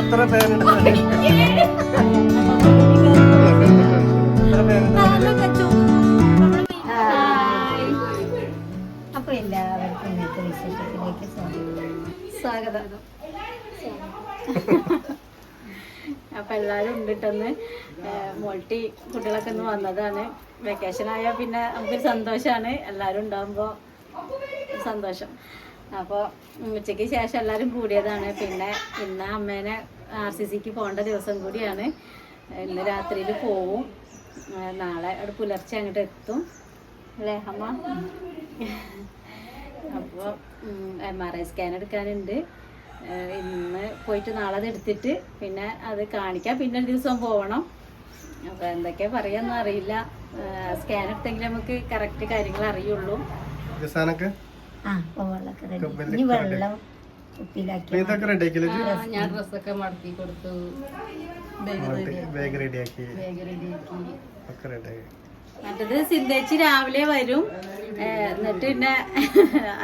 എത്ര പേരുണ്ട്? അപ്പൊ എല്ലാവർക്കും ഇന്നത്തെ വിശേഷത്തിലേക്ക് സ്വാഗതം. അപ്പൊ എല്ലാരും ഉണ്ടിട്ടൊന്ന് മോൾട്ടി കുട്ടികളൊക്കെ ഒന്ന് വന്നതാണ്. വെക്കേഷൻ ആയാൽ പിന്നെ നമുക്കൊരു സന്തോഷാണ്. എല്ലാരും ഉണ്ടാകുമ്പോ സന്തോഷം. അപ്പോൾ ഉച്ചയ്ക്ക് ശേഷം എല്ലാവരും കൂടിയതാണ്. പിന്നെ ഇന്ന് അമ്മേനെ ആർ സി സിക്ക് പോകേണ്ട ദിവസം കൂടിയാണ്. ഇന്ന് രാത്രിയിൽ പോവും. നാളെ അവിടെ പുലർച്ചെ അങ്ങോട്ട് എത്തും. അല്ലേ അമ്മ? അപ്പോൾ എം ആർ ഐ സ്കാൻ എടുക്കാനുണ്ട്. ഇന്ന് പോയിട്ട് നാളെ അത് എടുത്തിട്ട് പിന്നെ അത് കാണിക്കാം. പിന്നെ ഒരു ദിവസം പോകണം അപ്പോൾ എന്തൊക്കെ പറയാന്ന് അറിയില്ല. സ്കാൻ എടുത്തെങ്കിൽ നമുക്ക് കറക്റ്റ് കാര്യങ്ങൾ അറിയുള്ളൂ. ആ. അപ്പൊ വെള്ളമൊക്കെ റെഡി ഇനി വെള്ളം കുപ്പിയിലാക്കി ഇതൊക്കെ റെഡി ഞാൻ ഡ്രസ്സൊക്കെ മടക്കി കൊടുത്തു. ബാഗ് റെഡിയാക്കി ഒക്കെ റെഡിയാക്കി മറ്റത് സിന്ധേച്ചി രാവിലെ വരും. എന്നിട്ട് പിന്നെ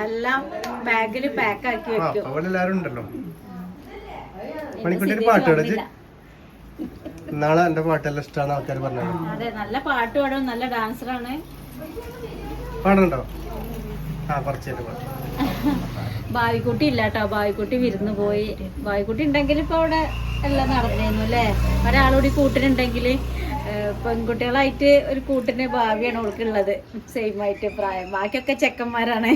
എല്ലാം ബാഗിൽ പാക്ക് ആക്കി വെക്കും. അപ്പൊ ഉണ്ടല്ലോ. മണിക്കുട്ടി പാട്ട്. നാളെ എന്റെ പാട്ടെല്ലാം ഇഷ്ടമാണ് ആൾക്കാർ പറഞ്ഞത്. അതെ നല്ല പാട്ട് പാടും നല്ല ഡാൻസറാണ് പാടുന്നുണ്ടോ ആ ഇല്ലാട്ടോ നേരം പാടും ബാവിക്കുട്ടി ഇല്ല കേട്ടോ ബാവിക്കുട്ടി വിരുന്ന് പോയി. ബായിക്കുട്ടി ഉണ്ടെങ്കിൽ ഇപ്പൊ അവിടെ എല്ലാം നടന്നിരുന്നു അല്ലേ? ഒരാളൂടി കൂട്ടിനുണ്ടെങ്കിൽ പെൺകുട്ടികളായിട്ട് ഒരു കൂട്ടിന് ഭാവിയാണ് അവൾക്കുള്ളത് സെയിം ആയിട്ട് പ്രായം. ബാക്കിയൊക്കെ ചെക്കന്മാരാണ്.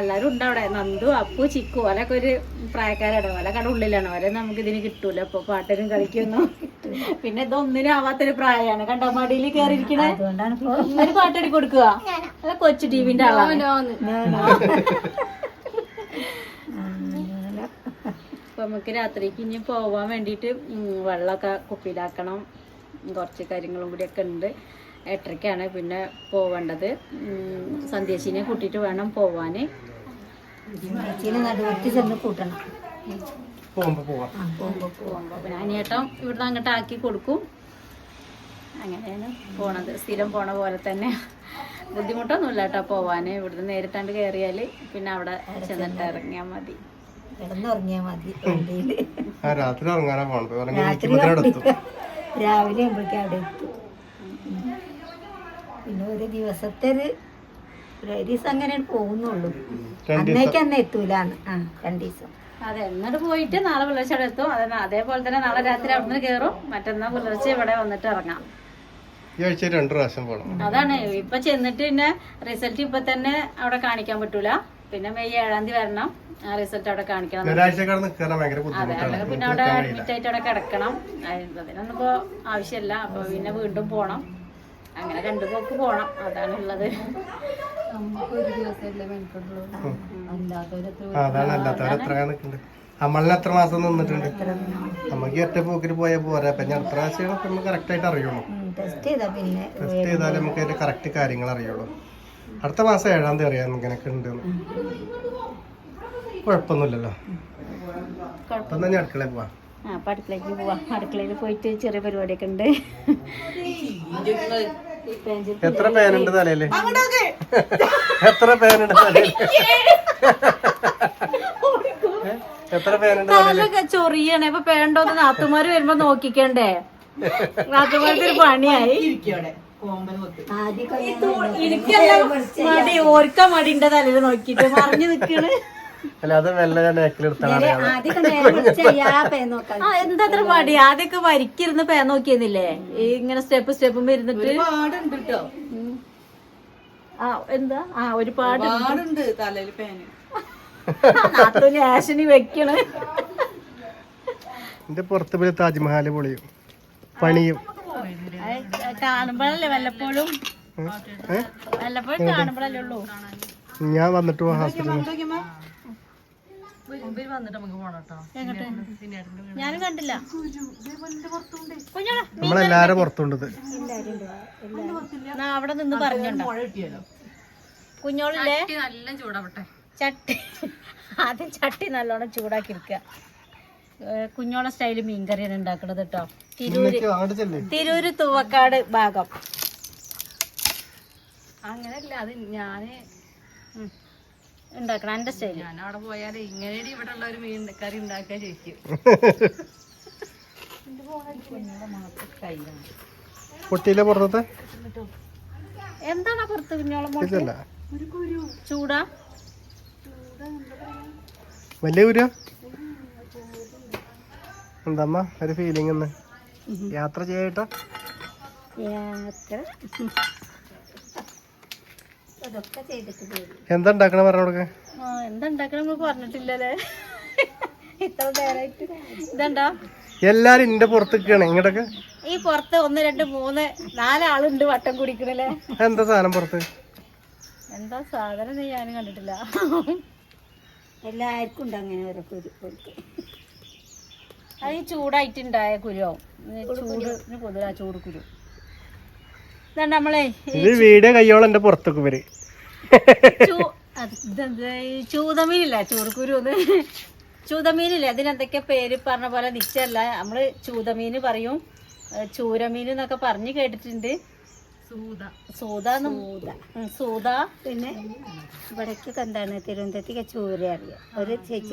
എല്ലാരും ഉണ്ട് അവിടെ. നന്ദു അപ്പു ചിക്കു ഓലൊക്കെ ഒരു പ്രായക്കാരാണ്. അവരൊക്കെ ഉള്ളിലാണ്. ഓലെ നമുക്ക് ഇതിന് കിട്ടൂല. അപ്പൊ പാട്ടിനും കളിക്കൊന്നും. പിന്നെ ഇതൊന്നിനും ആവാത്തൊരു പ്രായമാണ് കണ്ടോ മടിയിൽ കയറിയിരിക്കണേ ഒരു പാട്ടടി കൊടുക്കുക അല്ല കൊച്ചു ടിവിന്റെ ആളാണ്. അപ്പൊ നമുക്ക് രാത്രിക്ക് ഇനി പോവാൻ വേണ്ടിട്ട് വെള്ളമൊക്കെ കുപ്പിയിലാക്കണം കുറച്ച് കാര്യങ്ങളും കൂടിയൊക്കെ ഉണ്ട് എട്ടരയ്ക്കാണ് പിന്നെ പോവേണ്ടത് ഉം, സന്ധ്യേശിനെ കൂട്ടിയിട്ട് വേണം പോവാൻ ചേച്ചീനെ നടുവെട്ടി ചെന്ന് കൂട്ടണം പോകുമ്പോ പോവാം. പോകുമ്പോ പോകുമ്പോൾ പിന്നെ അനിയേട്ടം ഇവിടുന്ന് അങ്ങോട്ട് ആക്കി കൊടുക്കും. അങ്ങനെയാണ് പോണത്. സ്ഥിരം പോണ പോലെ തന്നെ. ബുദ്ധിമുട്ടൊന്നുമില്ല കേട്ടോ പോവാൻ ഇവിടുന്ന് നേരിട്ടാണ്ട് കയറിയാൽ പിന്നെ അവിടെ ചെന്നിട്ട് ഇറങ്ങിയാ മതി. ഇറങ്ങിയാ മതി രാത്രി ഇറങ്ങാനാ പോണത്. രാവിലെ ആകുമ്പോഴേക്കും അവിടെ എത്തും. പിന്നെ ഒരു ദിവസത്തെ ഒരു ഒരു ദിവസം അങ്ങനെ പോകുന്നുള്ളൂ. അന്നേക്ക് അന്ന് എത്തൂലാന്ന്. ആ രണ്ടു ദിവസം. അതെ എന്നിട്ട് പോയിട്ട് നാളെ പുലർച്ചെ അവിടെ എത്തും. അതെ അതേപോലെ തന്നെ നാളെ രാത്രി അവിടുന്ന് കേറും. മറ്റന്നാ പുലർച്ചെ ഇവിടെ വന്നിട്ട് ഇറങ്ങാം. ഈ ആഴ്ച രണ്ടു പ്രാവശ്യം പോകണം അതാണ്. ഇപ്പൊ ചെന്നിട്ട് പിന്നെ റിസൾട്ട് ഇപ്പൊ തന്നെ അവിടെ കാണിക്കാൻ പറ്റൂല. പിന്നെ മെയ് ഏഴാം തീയതി വരണം. ആ റിസൾട്ട് അവിടെ കാണിക്കണം. അതെ അല്ലെങ്കിൽ പിന്നെ അവിടെ അഡ്മിറ്റ് ആയിട്ട് അവിടെ കിടക്കണം. അത് അതിനൊന്നും ഇപ്പോ ആവശ്യമില്ല. അപ്പൊ പിന്നെ വീണ്ടും പോണം. അങ്ങനെ രണ്ടു പോക്ക് പോണം. അതാണ് ഉള്ളത് അതാണ് അല്ലാത്തവർ എത്ര കണക്കുണ്ട് നമ്മളിന് എത്ര മാസം നിന്നിട്ടുണ്ട്? നമുക്ക് ഒറ്റ പോക്കിൽ പോയാൽ പോരാ. പിന്നെ അടുത്ത പ്രാവശ്യം നമുക്ക് കറക്റ്റ് ആയിട്ട് അറിയുള്ളൂ. ടെസ്റ്റ് ചെയ്താ പിന്നെ ടെസ്റ്റ് ചെയ്താലേ നമുക്ക് അതിന്റെ കറക്റ്റ് കാര്യങ്ങൾ അറിയുള്ളൂ. അടുത്ത മാസം ഏഴാം തീയതി അറിയാം ഇങ്ങനെയൊക്കെ ഉണ്ട് കുഴപ്പമൊന്നുമില്ലല്ലോ. അപ്പം തന്നെ അടുക്കളയിൽ പോവാം. ആ അപ്പൊ അടുക്കളയ്ക്ക് പോവാം. അടുക്കളയിൽ പോയിട്ട് ചെറിയ പരിപാടിയൊക്കെ ഉണ്ട്. എത്ര പേനുണ്ട് തലയിൽ? എത്ര പേനുണ്ട് തലയിൽ? എത്ര പേനുണ്ട് ചൊറിയാണ്. ഇപ്പൊ പേണ്ടോന്ന് നാത്തുമാര് വരുമ്പോ നോക്കിക്കണ്ടേ? നാത്തുമാർക്ക് ഒരു പണിയായി. ഇരിക്കല്ല മടി ഓർക്ക മടിന്റെ തലയിൽ നോക്കിട്ട്. പറഞ്ഞു നിക്കണ്. അല്ല അത് മെല്ലെ ഞാൻ നേക്കിലെടുത്താണ് അറിയാതെ ആദ്യം നേരെ ചെയ്യാ പേ നോക്കാം ആ എന്താ അത്ര മടി? ആദ്യമൊക്കെ വരിക്കിരുന്ന് പേ നോക്കിയെന്നില്ലേ ഈ ഇങ്ങനെ സ്റ്റെപ്പ് സ്റ്റെപ്പും വരുന്നിട്ട്. ആ എന്താ? ആ ഒരുപാട് നാത്തൂന് ആശനി വെക്കണ്. എന്റെ പുറത്ത് പോയി താജ്മഹാൽ പൊളിയും. പണിയും. കാണുമ്പോഴല്ലേ വല്ലപ്പോഴും? വല്ലപ്പോഴും കാണുമ്പോഴല്ലേ ഉള്ളൂ. ഞാൻ വന്നിട്ട് ഞാനും കണ്ടില്ല. കുഞ്ഞോളെ നമ്മളെല്ലാരും പുറത്തുണ്ടത് അവിടെ നിന്ന് പറഞ്ഞുണ്ടോ. കുഞ്ഞോളില്ലേ? ചട്ടി ആദ്യം ചട്ടി നല്ലോണം ചൂടാക്കി എടുക്കുക കുഞ്ഞോളെ സ്റ്റൈൽ മീൻകറിയാണ് ഉണ്ടാക്കണത് കേട്ടോ. തിരൂര് തിരൂര് തുവക്കാട് ഭാഗം. അങ്ങനല്ല അത് ഞാൻ ഉണ്ടാക്കണം എന്റെ സ്റ്റൈൽ ഞാൻ അവിടെ പോയാൽ ഇങ്ങനെ ഇവിടെ ഉള്ള ഒരു മീൻ കറി ഉണ്ടാക്കാൻ ചോദിക്കും. പൊട്ടിയില്ല പുറത്തത്തെ എന്താണ് പുറത്ത് കുഞ്ഞോളം ചൂടാ? വലിയ കുരുവാ എന്തമ്മ ഒരു ഫീലിംഗ് ഒന്ന് യാത്ര ചെയ്യട്ടോ യാത്ര? എന്താ ഉണ്ടാക്കണ പറഞ്ഞ കൊടുക്ക. ആ എന്താ ഉണ്ടാക്കണം നമ്മൾ പറഞ്ഞിട്ടില്ലല്ലേ? ഇത്ര നേരമായിട്ട് ഇതെന്താ എല്ലാരും ഇന്റെ പുറത്തേക്കാണ്. ഇങ്ങോട്ടൊക്കെ. ഈ പുറത്ത് ഒന്ന് രണ്ട് മൂന്ന് നാലാളുണ്ട് വട്ടം കുടിക്കണല്ലേ? എന്താ സാധനം പുറത്ത്? എന്താ സാധനം ഞാൻ ഞാനും കണ്ടിട്ടില്ല. എല്ലാവർക്കും ഉണ്ട് അങ്ങനെ ഓരോ കുരു അത് ഈ ചൂടായിട്ടുണ്ടായ കുരുവാവും ചൂട് പൊതുവാ ചൂട് കുരു. നമ്മളെ ഇത് വീട് കയ്യോളം എന്റെ പുറത്തേക്ക് വരെ ചൂതമീനില്ല ഇതെന്ത്? ചൂതമീനില്ല? ചൂടുകുരു ഒന്ന് ചൂതമീനില്ലേ? അതിനെന്തൊക്കെ പേര് പറഞ്ഞ പോലെ നിശ്ചയല്ല. നമ്മൾ ചൂതമീന് പറയും. ചൂരമീൻ എന്നൊക്കെ പറഞ്ഞു കേട്ടിട്ടുണ്ട്. സൂത. സൂത പിന്നെ? ഇവിടേക്കൊക്കെ എന്താണ്? തിരുവനന്തപുരത്തേക്ക് ചൂര അറിയാം. ഒരു ചേച്ചി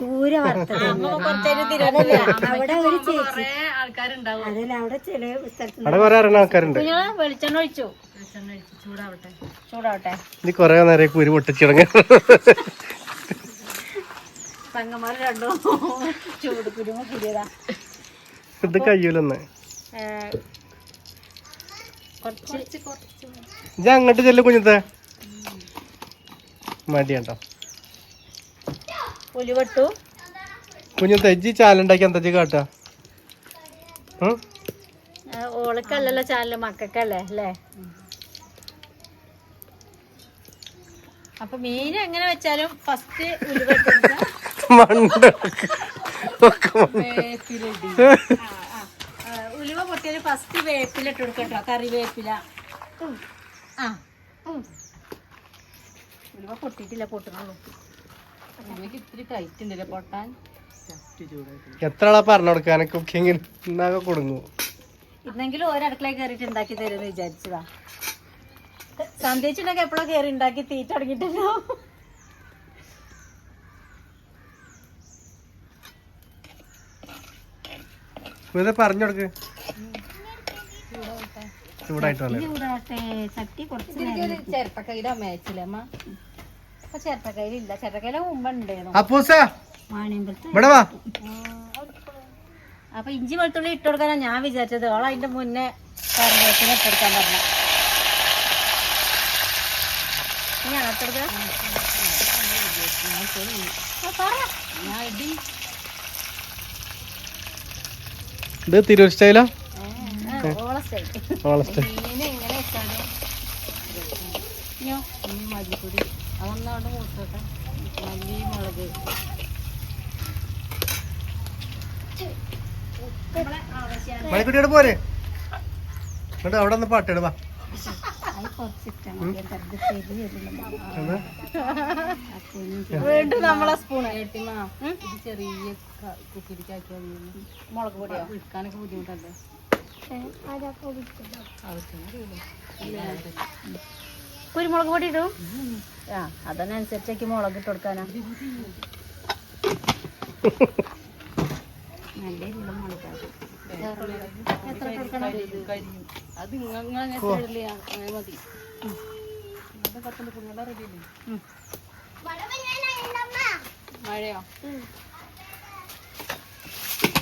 ചൂര വറുത്തത്. അവിടെ ഒരു ചേച്ചി. അതിൽ അവിടെ ചില സ്ഥലത്ത് വെളിച്ചെണ്ണ ഒഴിച്ചു. വെളിച്ചെണ്ണ ഒഴിച്ച് ചൂടാവട്ടെ. കൊറേ നേരം കുരു പൊട്ടിച്ചിടങ്ങ തങ്ങമാര് രണ്ടോ ചൂട് കുരുമ കുടിയതാ ഇത് കയ്യൂലൊന്ന് ഇത് അങ്ങോട്ട് ചെല്ലു കുഞ്ഞത്തെ. മടിയുണ്ടോ? ഉലുവട്ടു കുഞ്ഞത്തെ ഇജ്ജി ചാലുണ്ടാക്കി എന്താ കാട്ടാ? ഓളക്കല്ലല്ലോ ചാനൽ മക്കൾക്കല്ലേ അല്ലേ? അപ്പൊ മീൻ എങ്ങനെ വെച്ചാലും ഫസ്റ്റ് ഉലുവ മണ്ട പൊട്ടിയാൽ ഫസ്റ്റ് വേപ്പില ഇട്ട് കൊടുക്കട്ടോ കറിവേപ്പില. വേപ്പില ആ. ഉലുവ പൊട്ടിയിട്ടില്ല പൊട്ടണുള്ളൂ. എനിക്ക് ഇത്തിരി ടൈറ്റ് ഉണ്ടല്ലേ പൊട്ടാൻ? എത്ര ആളാ പറഞ്ഞു കൊടുക്കാൻ കുക്കിങ്ങിൽ എന്നാകെ കൊടുങ്ങു. ഇന്നെങ്കിലും ഒരടുക്കള കയറിയിട്ട് ഉണ്ടാക്കി തരുമെന്ന് വിചാരിച്ചതാ. സന്ധ്യച്ചുണ്ടൊക്കെ എപ്പോഴാ കയറി ഉണ്ടാക്കി തീറ്റ തുടങ്ങിയിട്ടല്ലോ പറഞ്ഞു കൊടുക്ക്. ചൂടായിട്ട് വന്നു ചൂടാട്ടെ ചട്ടി കുറച്ച് അമ്മയച്ചില്ലേ അമ്മ അപ്പൊ അപ്പൂസ മാണിയമ്പലത്ത് ഇവിടെ വാ അപ്പൊ ഇഞ്ചി വെളുത്തുള്ളി ഇട്ട് കൊടുക്കാനാ ഞാൻ വിചാരിച്ചത് ഓള അതിന്റെ മുന്നേ കറിവേപ്പില ഇട്ട് കൊടുക്കാൻ പറഞ്ഞു ഞാൻ ഇട്ടെടുക്കാം ഞാൻ ഇടി ഇത് തിരൂർ സ്റ്റൈലാ മീൻ എങ്ങനെ വെച്ചാലും ഇനി മല്ലിപ്പൊടി അതൊന്നവിടെ മൂത്തോട്ടെ. മല്ലി മുളക്. മണിക്കുട്ടിയോട് പോരെ. എന്നിട്ട് അവിടെ ഒന്ന് പാട്ട് വാ അത് കുറച്ചിട്ടാണ് വെറുതെ ശരി വരില്ല. എന്താ? വീണ്ടും നമ്മളെ സ്പൂണ്. ഏട്ടിമ ഇത് ചെറിയ കുക്കിരിക്കാക്കിയാൽ മുളക് പൊടിയോ? എടുക്കാനൊക്കെ ബുദ്ധിമുട്ടല്ലേ? കുരുമുളക് പൊടി ഇടും ആ അതിനനുസരിച്ചേക്ക് മുളക് ഇട്ട് കൊടുക്കാനാ നല്ല എത്ര കൊടുക്കണം അത് ഇങ്ങനെ സൈഡിൽ അങ്ങനെ മതി പത്തിന്റെ കുഞ്ഞുങ്ങളെ. മഴയോ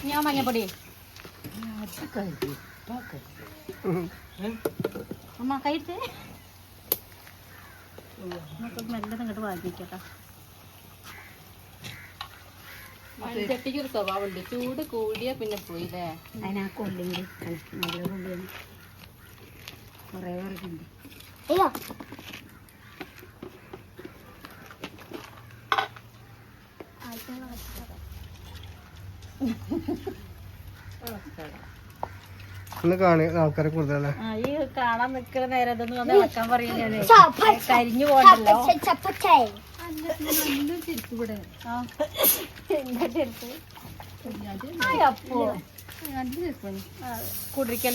ഞാൻ മഞ്ഞപ്പൊടി അമ്മ കഴിച്ചേ നമുക്ക് മെല്ലെ ഇങ്ങോട്ട് വാങ്ങിക്കട്ടോ. മൺചട്ടിക്ക് ഒരു സ്വഭാവമുണ്ട്. ചൂട് കൂടിയ പിന്നെ പോയില്ലേ? അതിനാ കൊള്ളിണ്ട് നല്ല കൊള്ളിയാണ് കുറേ വർഗുണ്ട് ഒന്ന് കാണി ആൾക്കാരെ കൂടുതലല്ലേ? ആ ഈ കാണാൻ നിൽക്കുന്ന നേരം ഇതൊന്നും വന്ന് ഇളക്കാൻ പറയുന്നേ കരിഞ്ഞു പോകണ്ടല്ലോ.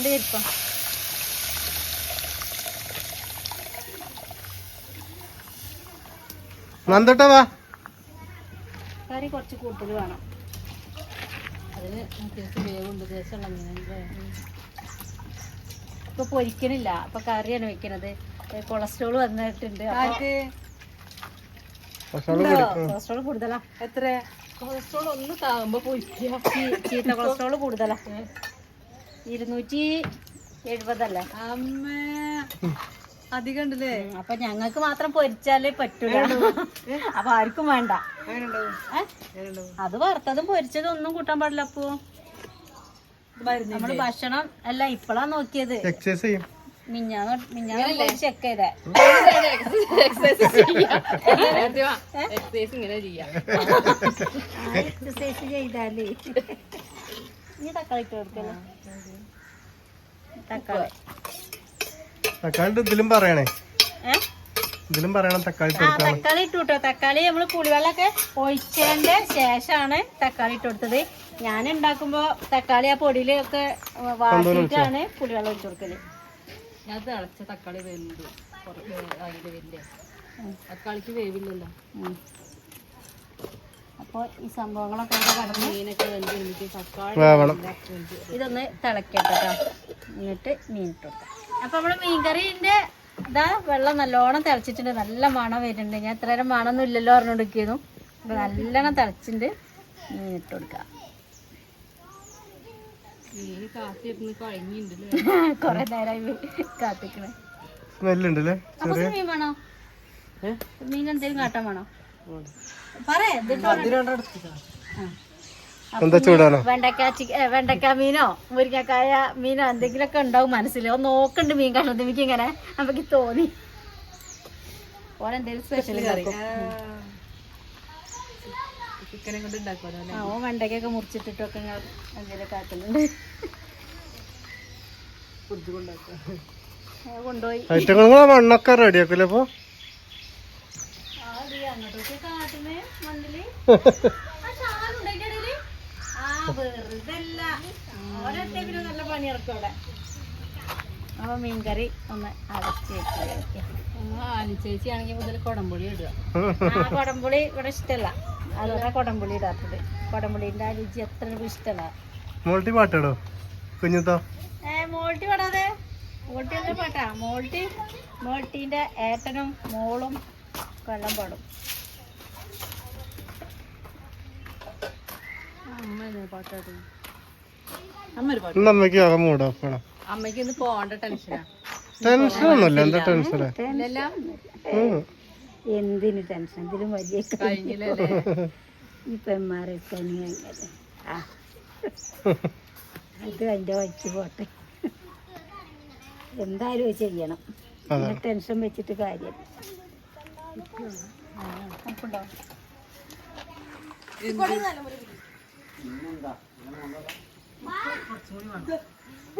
ചെരുപ്പ്? നന്ദോട്ടാ വാ. കറി കുറച്ച് കൂടുതൽ വേണം. അതിന് വേവുണ്ട് ദേശമുള്ള മീനല്ലേ ഇപ്പൊ പൊരിക്കണില്ല. അപ്പൊ കറിയാണ് വെക്കണത്. കൊളസ്ട്രോൾ വന്നിട്ടുണ്ട്. കൊളസ്ട്രോൾ കൂടുതലാ. എത്ര? കൊളസ്ട്രോൾ ഒന്ന് താകുമ്പോ പൊരിക്കുക ചീത്ത കൊളസ്ട്രോൾ കൂടുതലാ. ഇരുന്നൂറ്റി എഴുപതല്ലേ? അമ്മ. അധികം ഉണ്ടല്ലേ അപ്പൊ ഞങ്ങൾക്ക് മാത്രം പൊരിച്ചാലേ പറ്റൂല. അപ്പൊ ആർക്കും വേണ്ട? അത് വറുത്തതും പൊരിച്ചതും ഒന്നും കൂട്ടാൻ പാടില്ല അപ്പോ. നമ്മൾ ഭക്ഷണം അല്ല ഇപ്പളാ നോക്കിയത്. എക്സസൈസ് ചെയ്യും. മിഞ്ഞാന്ന് മിഞ്ഞാന്ന് ചെക്ക് ചെയ്തേ. എക്സസൈസ് ഇങ്ങനെ ചെയ്യാം. എക്സസൈസ് ചെയ്താലേ. നീ തക്കാളി ഇട്ട് കൊടുക്കല്ലോ? തക്കാളി. തക്കാളി ഇതിലും പറയണേ. ഇതിലും പറയണം തക്കാളി തക്കാളി ഇട്ടു കേട്ടോ തക്കാളി നമ്മൾ കുളിവെള്ളൊക്കെ ഒഴിച്ചതിന്റെ ശേഷമാണ് തക്കാളി ഇട്ട് കൊടുത്തത്. ഞാൻ ഉണ്ടാക്കുമ്പോ തക്കാളി ആ പൊടിയിലൊക്കെ വാട്ടിയിട്ടാണ് പുളിവെള്ളം ഒഴിച്ചു കൊടുക്കൽ. ഞാൻ തിളച്ച തക്കാളി അതിന്റെ വലിയ തക്കാളിക്ക് വേവില്ലല്ലോ. അപ്പോൾ അപ്പൊ ഈ സംഭവങ്ങളൊക്കെ കടന്ന് മീനൊക്കെ വെന്ത് തക്കാളി ഇതൊന്ന് തിളക്കട്ടെ എന്നിട്ട് മീൻ ഇട്ട് കൊടുക്കാം. അപ്പൊ നമ്മൾ മീൻകറിന്റെ ഇതാ വെള്ളം നല്ലോണം തിളച്ചിട്ടുണ്ട്. നല്ല മണം വരുന്നുണ്ട്. ഞാൻ ഇത്ര നേരം മണമൊന്നും ഇല്ലല്ലോ പറഞ്ഞുകൊടുക്കുന്നു അപ്പൊ നല്ലോണം തിളച്ചിട്ടുണ്ട്. മീൻ ഇട്ട് കൊടുക്കാം. കൊറേ നേരമായി കാത്തിക്കണേ. മീൻ വേണോ? മീൻ എന്തെങ്കിലും കാട്ടാൻ വേണോ? എന്താ ചൂടാണോ? വെണ്ടക്ക വെണ്ടക്ക മീനോ മുരിങ്ങക്കായ മീനോ എന്തെങ്കിലുമൊക്കെ ഉണ്ടാവും മനസ്സിൽ. ഒന്ന് നോക്കണ്ട് മീൻ കണ്ടത് എനിക്ക് ഇങ്ങനെ നമുക്ക് തോന്നി. ഓനെന്തേലും സ്പെഷ്യൽ ചിക്കനെ കൊണ്ട് ഉണ്ടാക്കുമല്ലോ ആ ഓൻ വെണ്ടയ്ക്കൊക്കെ മുറിച്ചിട്ടിട്ടൊക്കെ ഞാൻ എന്തെങ്കിലും കാക്കലുണ്ട് ഫുഡ് കൊണ്ടാക്കുക. കൊണ്ടുപോയി. ഐറ്റങ്ങൾ മണ്ണൊക്കെ റെഡിയാക്കൂലേ അപ്പൊ അങ്ങോട്ടൊക്കെ കാട്ടുന്നേ മണ്ണിൽ. ആ, വെറുതെ അല്ല. ഓരൊറ്റ നല്ല പണിയിറക്കും അവിടെ. അപ്പൊ മീൻകറി ഒന്ന് വെക്കുക ചേച്ചി ആണെങ്കിൽ മുതൽ കുടംപുളി ഇടുക. ആ കൊടംപുളി ഇവിടെ ഇഷ്ടല്ല. അതുകൊണ്ടാണ് കുടംപുളി ഇടാത്തത്. കുടംപുളിന്റെ ആ രുചി എത്ര ഇഷ്ടല്ല. മോൾട്ടി പാട്ടാടോ? കുഞ്ഞുത്തോ. ഏ മോൾട്ടി പാടാതെ. മോൾട്ടി എന്താ പാട്ടാ? മോൾട്ടി മോൾട്ടീന്റെ ഏട്ടനും മോളും കൊല്ലം പാടും. അമ്മ പാട്ടാടും അമ്മ ഒരു പാട്ട്. അമ്മയ്ക്ക് അകം അമ്മയ്ക്ക് ഇന്ന് പോകണ്ട ടെൻഷനാ. ടെൻഷനൊന്നുമില്ല. എന്താ ടെൻഷനാ. എന്തിന് ടെൻഷൻ? ഇതിലും വലിയ ഈ പെന്മാരൊക്കെ അങ്ങനെ ആ. അത് അതിന്റെ വഴിക്ക് പോട്ടെ. എന്തായാലും ചെയ്യണം. പിന്നെ ടെൻഷൻ വെച്ചിട്ട് കാര്യം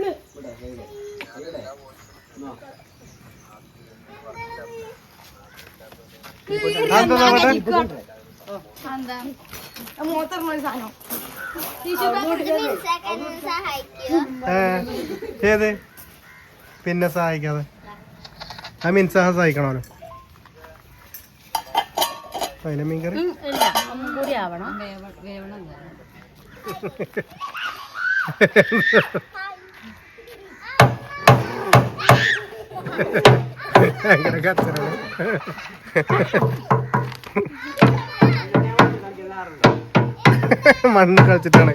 ഏ, ഏത്? പിന്നെ സഹായിക്കാതെ. ആ സഹ സഹായിക്കണമല്ലോ. അതിലെ മീൻകറി കൂടി ആവണം. വേവ വേവണം. ഭയങ്കര കച്ചറാണ് മണ്ണ് കളിച്ചിട്ടാണ്.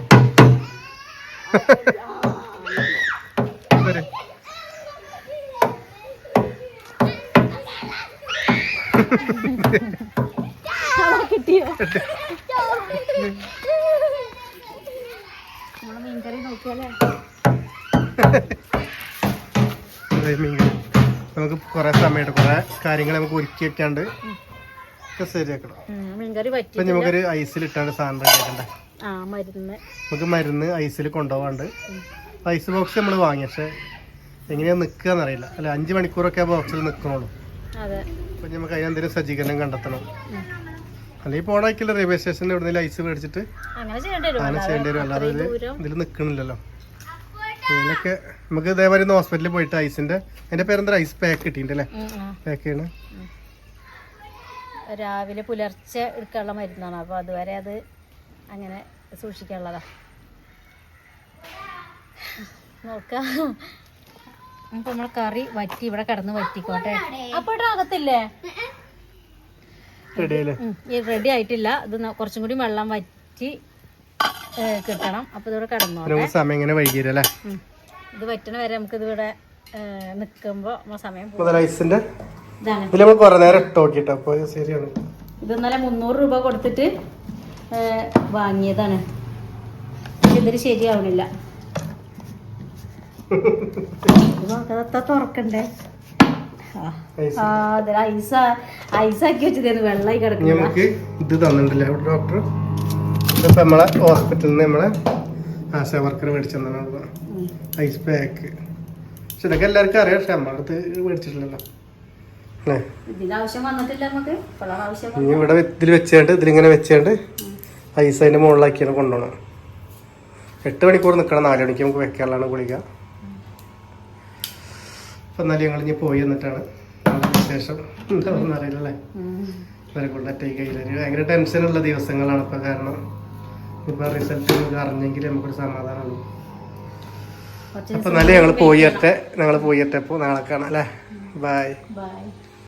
കിട്ടിയോ മീൻകറി നോക്കിയാലേ? മീൻകറി. നമുക്ക് കുറെ സമയമുണ്ട്. കുറെ കാര്യങ്ങൾ നമുക്ക് ഒരുക്കി വെക്കാണ്ട് ഒക്കെ ശരിയാക്കണം. ഇപ്പൊ നമുക്കൊരു ഐസിലിട്ടാണ്ട് സാധനം റെഡിയാക്കണ്ടേ നമുക്ക് മരുന്ന് ഐസിൽ കൊണ്ടുപോകാണ്ട് ഐസ് ബോക്സ് നമ്മൾ വാങ്ങി. പക്ഷെ എങ്ങനെയാ നിൽക്കുക എന്നറിയില്ല അല്ല അഞ്ച് മണിക്കൂറൊക്കെ ആ ബോക്സിൽ നിൽക്കണുള്ളൂ അതെ. അപ്പൊ നമുക്ക് അതിനെന്തെങ്കിലും സജ്ജീകരണം കണ്ടെത്തണം. അല്ലെങ്കിൽ പോണ വയ്ക്കില്ല റെയിൽവേ സ്റ്റേഷനിൽ എവിടെന്നെങ്കിലും ഐസ് മേടിച്ചിട്ട് അങ്ങനെ ചെയ്യേണ്ടി വരും. അല്ലാതെ ഇതിൽ നിക്കണില്ലല്ലോ ഇതിൽ നിൽക്കണില്ലല്ലോ ഇതിനൊക്കെ നമുക്ക് ഇതേമാതിരി ഒന്ന് ഹോസ്പിറ്റലിൽ പോയിട്ട് ഐസിന്റെ അതിന്റെ പേരെന്താ? ഐസ് പാക്ക് ഉം. പാക്ക് ചെയ്യണ. രാവിലെ പുലർച്ചെ എടുക്കാനുള്ള മരുന്നാണ്. അപ്പോൾ അതുവരെ അത് അങ്ങനെ സൂക്ഷിക്കാനുള്ളതാ. നോക്കാം. ഇപ്പൊ നമ്മളെ കറി വറ്റി ഇവിടെ കിടന്ന് വറ്റിക്കോട്ടെ. അപ്പൊ ഇവിടെ അകത്തില്ലേ റെഡി ആയിട്ടില്ല. ഇത് കുറച്ചും കൂടി വെള്ളം വറ്റി കിട്ടണം. അപ്പൊ ഇതിവിടെ കിടന്നു സമയം ഇങ്ങനെ വൈകിയല്ലേ? ഇത് വറ്റണ വരെ നമുക്ക് ഇതിവിടെ നിൽക്കുമ്പോൾ സമയം ഇതാണ്. കുറെ നേരം ഇട്ട് നോക്കിട്ടോ. ശരിയാണ്. ഇത് ഇന്നലെ മുന്നൂറ് രൂപ കൊടുത്തിട്ട് വാങ്ങിയതാണ്. ഇതിന് ശരിയാവണില്ല. തുറക്കണ്ടേ? ഐസാക്കി വെച്ചതായിരുന്നു വെള്ളമായി കിടക്കുന്നു. നമുക്ക് ഇത് തന്നിട്ടുണ്ടല്ലേ ഡോക്ടർ? ഇതിപ്പോ നമ്മളെ ഹോസ്പിറ്റലിൽ നിന്ന് നമ്മളെ ആശാ വർക്കർ മേടിച്ചെന്നാണ് ഐസ് പാക്ക് പക്ഷെ ഇതൊക്കെ എല്ലാവർക്കും അറിയാം പക്ഷെ നമ്മളെ അടുത്ത് മേടിച്ചിട്ടില്ലല്ലോ. ഇനി ഇവിടെ ഇതിൽ വെച്ചുകൊണ്ട് ഇതിലിങ്ങനെ വെച്ചുകൊണ്ട് ഐസ് അതിന്റെ മുകളിലാക്കിയാണ് കൊണ്ടുപോകണം എട്ട് മണിക്കൂർ നിൽക്കണം നാല് മണിക്ക് നമുക്ക് വെക്കാനുള്ളതാണ് ഗുളിക. അപ്പം എന്നാലും ഞങ്ങൾ ഇനി പോയി എന്നിട്ടാണ് ശേഷം എന്താ എന്താണെന്ന് അറിയില്ലല്ലേ ഇവരെ കൊണ്ട് അറ്റേക്ക് കയ്യിൽ ഭയങ്കര ടെൻഷനുള്ള ദിവസങ്ങളാണ് ഇപ്പം കാരണം. ഇപ്പം റിസൾട്ട് നിങ്ങൾക്ക് അറിഞ്ഞെങ്കിൽ നമുക്കൊരു സമാധാനമുള്ളൂ അപ്പൊ എന്നാലും ഞങ്ങൾ പോയി ഞങ്ങൾ പോയി എട്ടെ ഇപ്പോൾ നാളെ കാണാം അല്ലേ? Bye bye